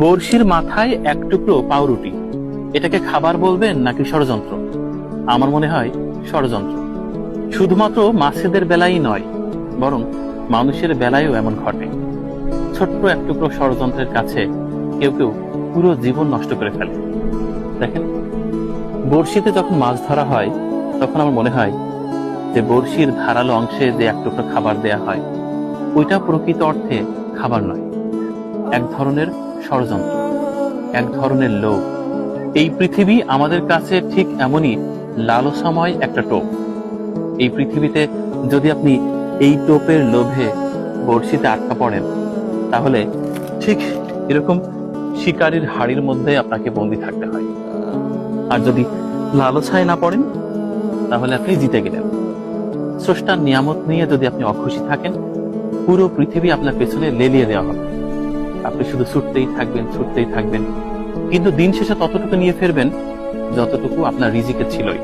বড়শির মাথায় এক টুকরো পাউরুটি। এটাকে খাবার বলবেন নাকি ষড়যন্ত্র? আমার মনে হয় ষড়যন্ত্র। শুধুমাত্র মাছেদের বেলায় নয়, বরং মানুষের বেলায়ও এমন ঘটে। ছোট্ট এক টুকরো ষড়যন্ত্রের কাছে কেউ কেউ পুরো জীবন নষ্ট করে ফেলে। দেখেন, বড়শিতে যখন মাছ ধরা হয়, তখন আমার মনে হয় যে বড়শির ধারালো অংশে যে এক টুকরো খাবার দেয়া হয়, ওইটা প্রকৃত অর্থে খাবার নয়। এক ধরনের ষড়যন্ত্র, এক ধরনের লোভ। এই পৃথিবী আমাদের কাছে ঠিক এমনই লালসাময় একটা টোপ। এই পৃথিবীতে যদি আপনি এই টোপের লোভে বড়শিতে আটকা পড়েন, তাহলে ঠিক এরকম শিকারীর হাড়ির মধ্যে আপনাকে বন্দি থাকতে হয়। আর যদি লালসায় না পড়েন, তাহলে আপনি জিতে গেলেন। স্রষ্টার নিয়ামত নিয়ে যদি আপনি অখুশি থাকেন, পুরো পৃথিবী আপনার পেছনে লেলিয়ে দেওয়া হবে। আপনি শুধু ছুটতেই থাকবেন ছুটতেই থাকবেন। কিন্তু দিন শেষে ততটুকু নিয়ে ফিরবেন, যতটুকু আপনার রিজিকে ছিলই।